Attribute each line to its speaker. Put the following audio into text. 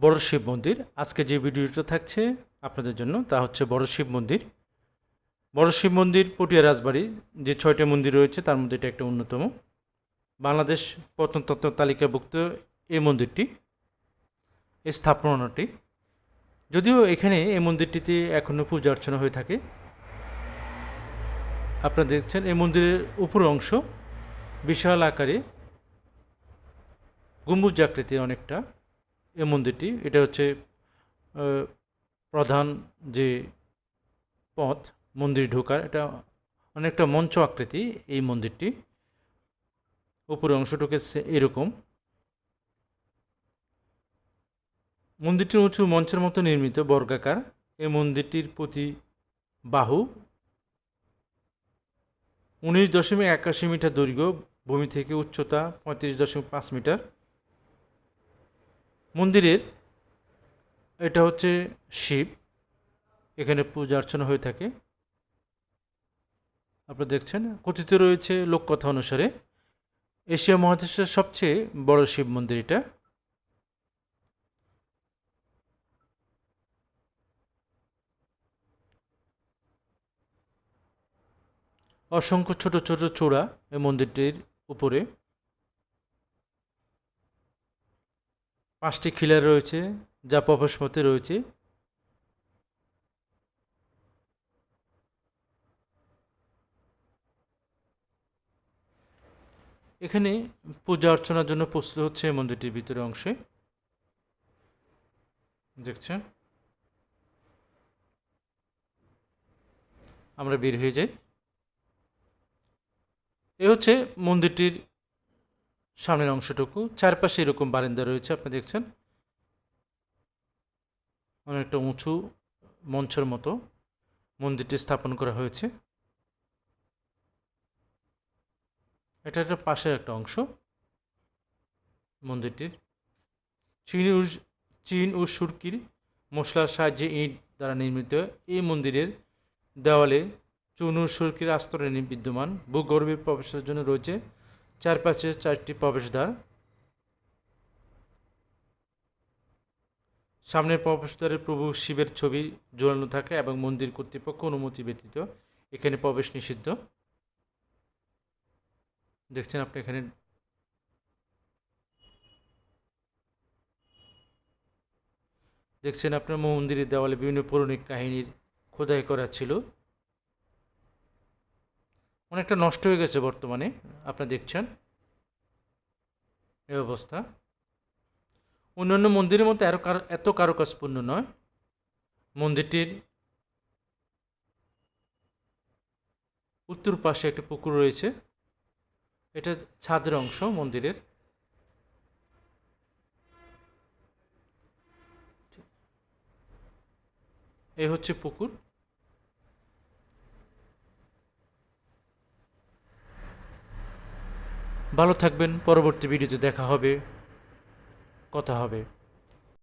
Speaker 1: বড় শিব মন্দির। আজকে যে ভিডিওটা থাকছে আপনাদের জন্য, তা হচ্ছে বড় শিব মন্দির। বড় শিব মন্দির, পটিয়া রাজবাড়ি, যে ছয়টা মন্দির রয়েছে, তার মধ্যে এটা একটা অন্যতম। বাংলাদেশ প্রত্নতত্ত্ব তালিকাভুক্ত এই মন্দিরটি এই স্থাপনাটি। যদিও এখানে এই মন্দিরটিতে এখনও পূজা অর্চনা হয়ে থাকে। আপনারা দেখছেন এই মন্দিরের উপর অংশ বিশাল আকারে, গম্বুজ আকৃতির অনেকটা। এই মন্দিরটি, এটা হচ্ছে প্রধান যে পথ, মন্দির ঢোকার, এটা অনেকটা মঞ্চ আকৃতি এই মন্দিরটি। উপরে অংশটুকু এরকম। মন্দিরটি উঁচু মঞ্চের মতো নির্মিত, বর্গাকার। এই মন্দিরটির প্রতি বাহু উনিশ দশমিক একাশি মিটার দৈর্ঘ্য, ভূমি থেকে উচ্চতা পঁয়ত্রিশ দশমিক পাঁচ মিটার। মন্দিরের, এটা হচ্ছে শিব, এখানে পূজা অর্চনা হয়ে থাকে। আপনারা দেখছেন, কথিত রয়েছে লোককথা অনুসারে এশিয়া মহাদেশের সবচেয়ে বড় শিব মন্দির এটা। অসংখ্য ছোট ছোট চূড়া এই মন্দিরটির উপরে। পাঁচটি খিলার রয়েছে, যা প্রবেশপথে রয়েছে। এখানে পূজা অর্চনার জন্য প্রস্তুত হচ্ছে মন্দিরটির ভিতরে অংশে। দেখছেন? আমরা বের হয়ে যাই। এ হচ্ছে মন্দিরটির সামনের অংশটুকু। চারপাশে এরকম বারান্দা রয়েছে, আপনি দেখছেন? অনেকটা উঁচু মঞ্চের মতো মন্দিরটি স্থাপন করা হয়েছে। এটা একটা পাশের একটা অংশ মন্দিরটির। চীন ও চীন ও সুরকির মশলার সাহায্যে ইট দ্বারা নির্মিত এই মন্দিরের দেওয়ালে চুন ও সুরকির আস্তরণে বিদ্যমান। ভূগর্ভে প্রবেশের জন্য রয়েছে চারপাশে চারটি প্রবেশদ্বার। সামনের প্রবেশদ্বারে প্রভু শিবের ছবি ঝোলানো থাকে এবং মন্দির কর্তৃপক্ষ অনুমতি ব্যতীত এখানে প্রবেশ নিষিদ্ধ। দেখছেন আপনি এখানে? দেখছেন আপনার মন্দিরের দেওয়ালে বিভিন্ন পৌরাণিক কাহিনীর খোদাই করা ছিল। অনেকটা নষ্ট হয়ে গেছে বর্তমানে আপনারা দেখছেন। এই অবস্থা। অন্যান্য মন্দিরের মতো কারু, এত কারুকাজপূর্ণ নয়। মন্দিরটির উত্তর পাশে একটি পুকুর রয়েছে। এটা ছাদের অংশ মন্দিরের। এই হচ্ছে পুকুর। ভালো থাকবেন পরবর্তী ভিডিওতে দেখা হবে কথা হবে।